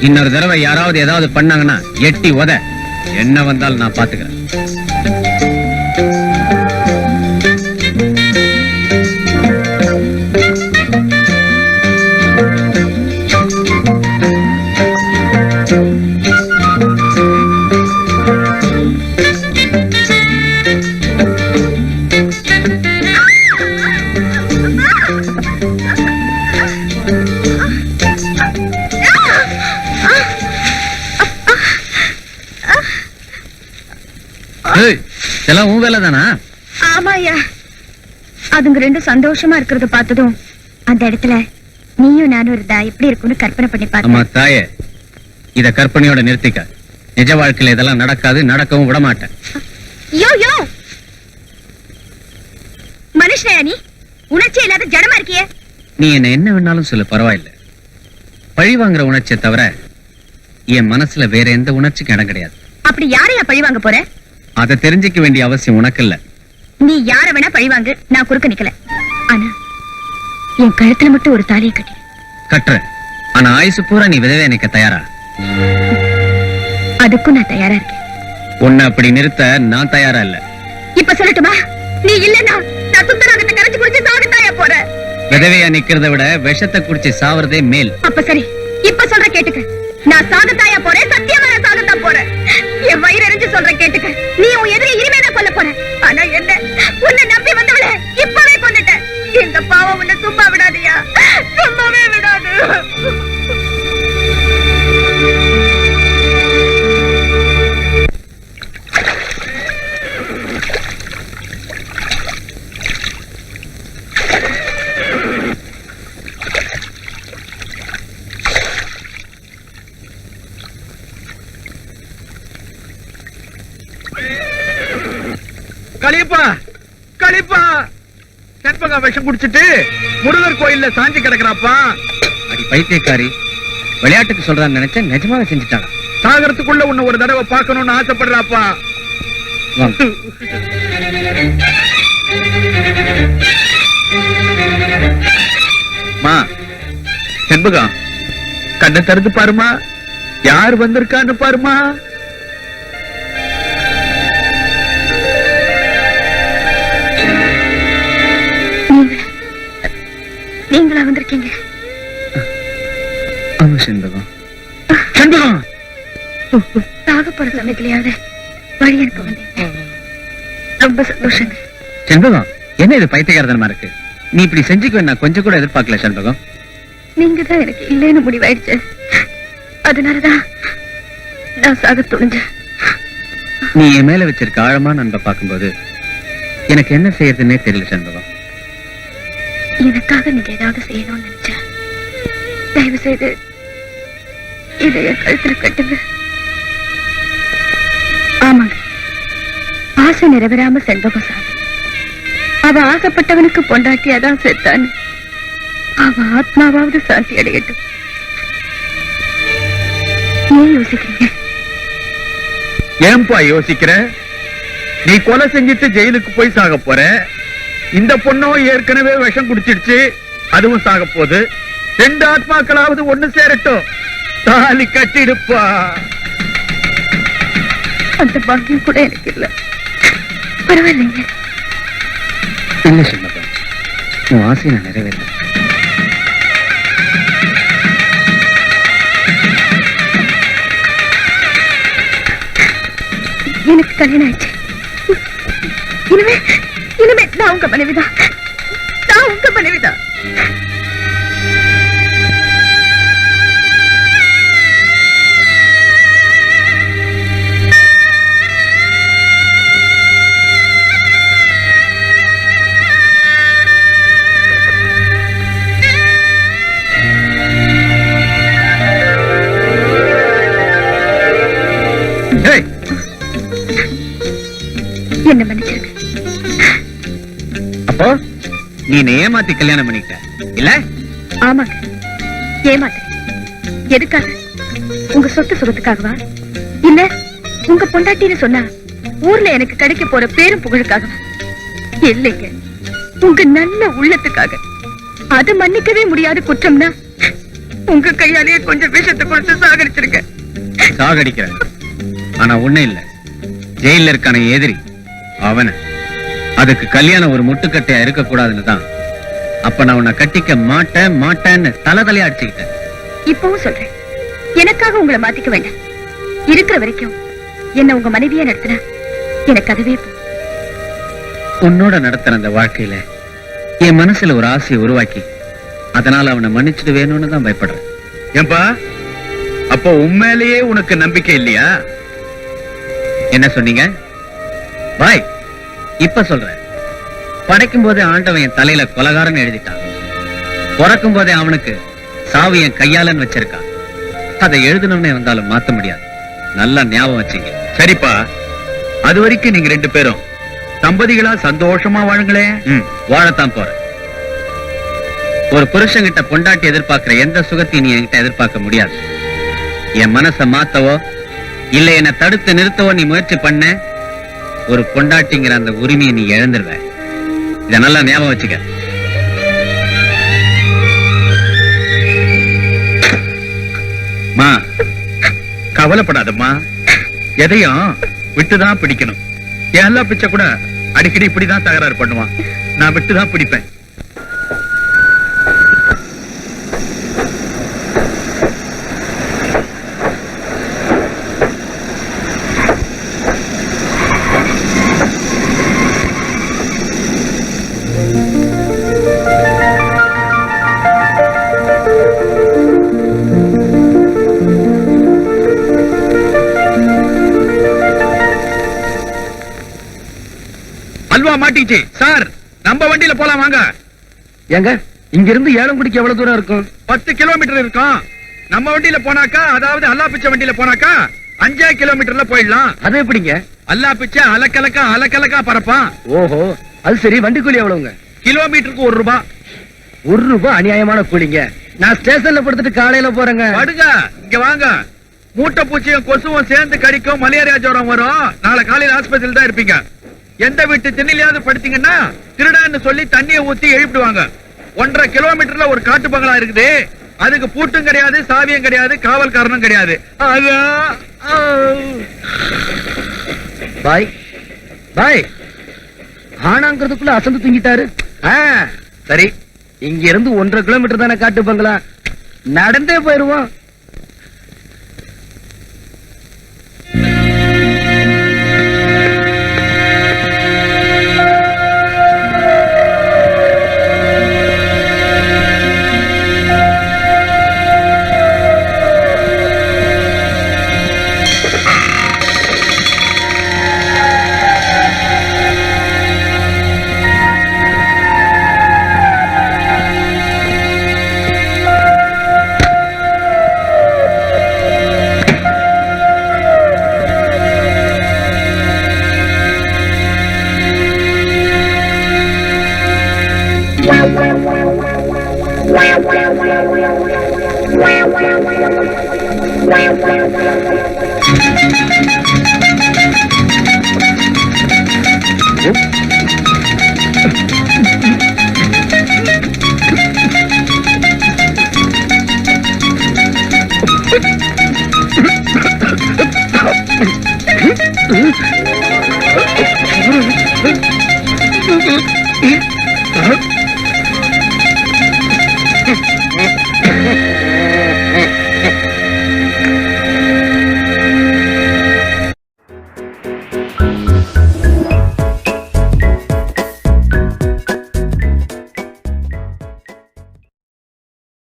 இன்னொரு தடவை யாராவது ஏதாவது பண்ணாங்கன்னா எட்டி உத. என்ன வந்தாலும் நான் பாத்துக்கிறேன். இதெல்லாம் உன் வேலை தானா? ஆமா ஐயா அதுங்க ரெண்டும் சந்தோஷமா இருக்கிறத பார்த்ததும் அந்த இடத்துல நீயும் நானும் இருந்தா எப்படி இருக்கும்னு கற்பனை பண்ணி பார்த்தேன் தாயே இத கற்பனையோட நிறுத்திக்க. நிஜ வாழ்க்கையில இதெல்லாம் நடக்காது நடக்கவும் விட மாட்டேன் யோ யோ! மனுஷனையா நீ? உணர்ச்சி இல்லாத ஜடமா இருக்கியே. நீ என்ன என்ன வேணாலும் சொல்லு பரவாயில்ல. பழி வாங்குற உணர்ச்சியை தவிர என் மனசுல வேற எந்த உணர்ச்சிக்கும் இடம் கிடையாது. அப்படி யாரையா பழி வாங்க போற? அதை தெரிஞ்சுக்க வேண்டிய அவசியம் உனக்கு இல்ல நீ யார வேணா பழி வாங்கு நான் குறுக்க நிக்கல. ஆனா என் கழுத்துல மட்டும் ஒரு தாலியை கட்டி. கட்டுற. ஆனா ஆயுசு பூரா நீ விதவே நிக்க தயாரா? அதுக்கும் நான் தயாரா இருக்கேன். உன்னை அப்படி நிறுத்த நான் தயாரா இல்ல. இப்ப சொல்லட்டுமா? நீ இல்லன்னா நான் சுந்தராகத்தை கரைச்சு குடிச்சு சாகத்தாயா போற? விதவையா நிக்கிறத விட விஷத்தை குடிச்சு சாவறதே மேல். அப்ப சரி இப்ப சொல்ற கேட்டுக்க. நான் சாகத்தாயா போறேன் சத்தியமா நான் சாகத்தான் போறேன். என் வயிறு எரிஞ்சு சொல்ற கேட்டுக்க. நீ உன் எதிரி இனிமேதான் கொல்ல போற. ஆனா என்ன? உன்னை நம்பி வந்தவள இப்பவே கொண்டுட்ட இந்த பாவம் உன்னை சும்மா களிப்பா களிப்பா செண்பகா விஷம் குடிச்சிட்டு முருகர் கோயில்ல சாஞ்சி கிடக்குறாப்பா. அடி பைத்தியக்காரி விளையாட்டுக்கு சொல்றான்னு நினைச்சேன் நிஜமாவே செஞ்சுட்டாங்க சாகரத்துக்குள்ள உன்னை ஒரு தடவை பார்க்கணும்னு ஆசைப்படுறாப்பா. வாங்க. மா செண்பகா கண்ணை திறந்து பாருமா. யார் வந்திருக்கான்னு பாருமா. நீங்களா வந்திருக்கீங்க? ஆமா செண்பகம். செண்பகம்! சாக போற சமயத்திலேயாவது வழி அனுப்ப வந்தீங்க ரொம்ப சந்தோஷங்க. செண்பகம் என்ன இது பைத்தியக்காரத்தனமா இருக்கு? நீ இப்படி செஞ்சுக்க நான் கொஞ்சம் கூட எதிர்பார்க்கல செண்பகம். நீங்க தான் எனக்கு இல்லைன்னு முடிவாயிடுச்சு. அதனாலதான் நான் சாக துணிஞ்சேன். நீ என் மேல வச்சிருக்க ஆழமான அன்பை பார்க்கும்போது எனக்கு என்ன செய்யறதுன்னே தெரியல செண்பகம். எனக்காக நீங்க ஏதாவது செய்யணும்னு நினைச்சேன். தயவு செய்து இதை என் கழுத்துல கட்டுங்க. ஆமாங்க. ஆசை நிறைவேறாம செண்பகம் சாமி. அவ ஆசைப்பட்டவனுக்கு பொண்டாட்டியாதான் செத்தான் அவ ஆத்மாவாவது சாந்தி அடையட்டும். ஏன் யோசிக்கிறீங்க? ஏன்பா யோசிக்கிற? நீ கொலை செஞ்சுட்டு ஜெயிலுக்கு போய் சாக போற? இந்த பொண்ணும் ஏற்கனவே விஷம் குடிச்சிடுச்சு அதுவும் சாக போகுது. ரெண்டு ஆத்மாக்களாவது ஒண்ணு சேரட்டும். தாலி கட்டிடுப்பா அந்த பாக்கியம் கூட எனக்கு இல்ல. பரவாயில்லைங்க. இல்ல உன் ஆசையை நான் நிறைவேறேன் எனக்கு கல்யாணம் ஆயிடுச்சு. இனிமே இனிமே நான் உங்க மனைவிதான் நான் உங்க மனைவிதான் என்ன மன்னிச்சிருங்க நீ ஏமாத்தி கல்யாணம் பண்ணிட்ட. இல்ல? ஆமாங்க ஏமாத்து. எதுக்காக? உங்க சொத்து சுகத்துக்காகவா? இல்ல உங்க பொண்டாட்டின்னு சொன்னா ஊர்ல எனக்கு கிடைக்க போற பேரும் புகழுக்காகவா இல்லைங்க. உங்க நல்ல உள்ளத்துக்காக. அது மன்னிக்கவே முடியாத குற்றம்னா உங்க கையாலேயே கொஞ்சம் விஷத்தை கொடுத்து சாகடிச்சிருக்க சாகடிக்கிறேன். ஆனா ஒண்ணு இல்ல. ஜெயில இருக்கான எதிரி அவன. அதுக்கு கல்யாணம் ஒரு முட்டுக்கட்டையா இருக்க கூடாதுன்னு தான். அப்ப நான் உன்னை கட்டிக்க மாட்டேன் மாட்டேன்னு தலை தலையா அடிச்சுக்கிட்டேன். இப்பவும் சொல்றேன். எனக்காக உங்களை மாத்திக்க வேண்டாம். இருக்கிற வரைக்கும் என்ன உங்க மனைவியா நடத்தினா எனக்கு அதுவே. உன்னோட நடத்துற அந்த வாழ்க்கையில என் மனசுல ஒரு ஆசையை உருவாக்கி அதனால அவனை மன்னிச்சுட்டு வேணும்னு தான் பயப்படுறேன். ஏன்பா? அப்போ உண்மையிலேயே உனக்கு நம்பிக்கை இல்லையா? என்ன சொன்னீங்க? பாய். இப்ப சொல்றேன். படைக்கும் போதே ஆண்டவன் என் தலையில கொலகாரன் எழுதிட்டான். பிறக்கும் போதே அவனுக்கு சாவு என் கையாலன்னு வச்சிருக்கான். அதை எழுதணும்னே வந்தாலும் மாத்த முடியாது. நல்லா ஞாபகம் வச்சுங்க. சரிப்பா. அது வரைக்கும் நீங்க ரெண்டு பேரும் தம்பதிகளா சந்தோஷமா வாழுங்களே. ம், வாழத்தான் போறேன் ஒரு புருஷன்கிட்ட பொண்டாட்டி எதிர்பார்க்கிற எந்த சுகத்தையும் நீ என்கிட்ட எதிர்பார்க்க முடியாது. என் மனசை மாத்தவோ இல்ல என்னை தடுத்து நிறுத்தவோ நீ முயற்சி பண்ண. ஒரு பொண்டாட்டிங்கிற அந்த உரிமையை நீ இழந்துருவ. இத நல்லா ஞாபகம் வச்சுக்க. மா கவலைப்படாதம்மா. எதையும் விட்டுதான் பிடிக்கணும். என் எல்லா பிச்சை கூட அடிக்கடி இப்படிதான் தகராறு பண்ணுவான். நான் விட்டுதான் பிடிப்பேன். மாட்டிச்சு சார் நம்ம வண்டியில போலாம் வாங்க. ஏங்க இங்க இருந்து ஏலங்குடிக்கு எவ்வளவு தூரம் இருக்கும்? பத்து கிலோமீட்டர் இருக்கும். நம்ம வண்டியில போனாக்கா அதாவது அல்லா பிச்சை வண்டியில போனாக்கா அஞ்சே கிலோமீட்டர்ல போயிடலாம். அது எப்படிங்க? அல்லா பிச்சை அலக்கலக்கா அலக்கலக்கா பறப்பான். ஓஹோ அது சரி வண்டி கூலி எவ்வளவுங்க? கிலோமீட்டருக்கு ஒரு ரூபாய் ஒரு ரூபாய் அநியாயமான கூலிங்க. நான் ஸ்டேஷன்ல படுத்துட்டு காலையில போறேங்க. படுங்க இங்க வாங்க. மூட்டை பூச்சியும் கொசுவும் சேர்ந்து கடிக்கும் மலேரியா ஜுரம் வரும். நாளை காலையில ஆஸ்பத்திரியில தான் இருப்பீங்க. எந்த வீட்டு திண்ணிலையாவது படுத்தீங்கன்னா திருடான்னு சொல்லி தண்ணியை ஊத்தி எழுப்பிடுவாங்க. ஒன்றரை கிலோமீட்டர்ல ஒரு காட்டு பங்களா இருக்குது. அதுக்கு பூட்டும் கிடையாது சாவியும் கிடையாது காவல்காரனும் கிடையாது. ஆ. பாய் பாய். ஆனாங்கிறதுக்குள்ள அசந்து தூங்கிட்டாரு. சரி. இங்க இருந்து ஒன்றரை கிலோமீட்டர் தானே காட்டு பங்களா. நடந்தே போயிருவோம். Thank you.